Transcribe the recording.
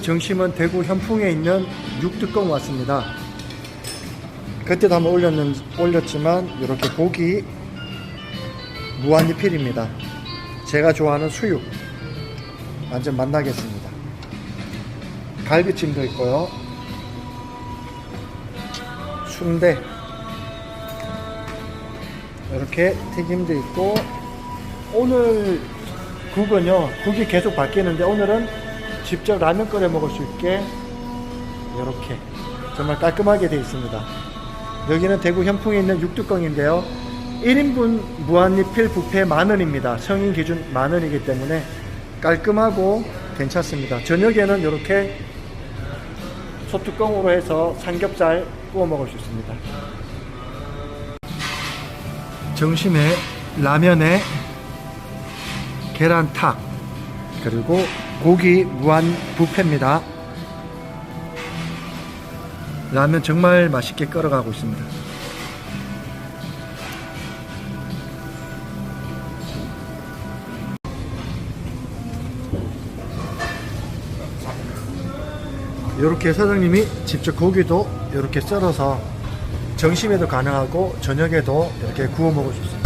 정심은 대구 현풍에 있는 육두꺼 왔습니다. 그때도 한번 올렸는, 올렸지만 이렇게 고기 무한리필입니다. 제가 좋아하는 수육 완전 만나겠습니다. 갈비찜도 있고요. 순대 이렇게 튀김도 있고 오늘 국은요 국이 계속 바뀌는데 오늘은 직접 라면 끓여 먹을 수 있게 이렇게 정말 깔끔하게 되어 있습니다. 여기는 대구 현풍에 있는 육두껑인데요. 1인분 무한리필 뷔페 만원입니다. 성인 기준 만원이기 때문에 깔끔하고 괜찮습니다. 저녁에는 이렇게 소뚜껑으로 해서 삼겹살 구워 먹을 수 있습니다. 점심에 라면에 계란탁 그리고 고기 무한 뷔페입니다. 라면 정말 맛있게 끓어가고 있습니다. 이렇게 사장님이 직접 고기도 이렇게 썰어서 점심에도 가능하고 저녁에도 이렇게 구워 먹을 수 있습니다.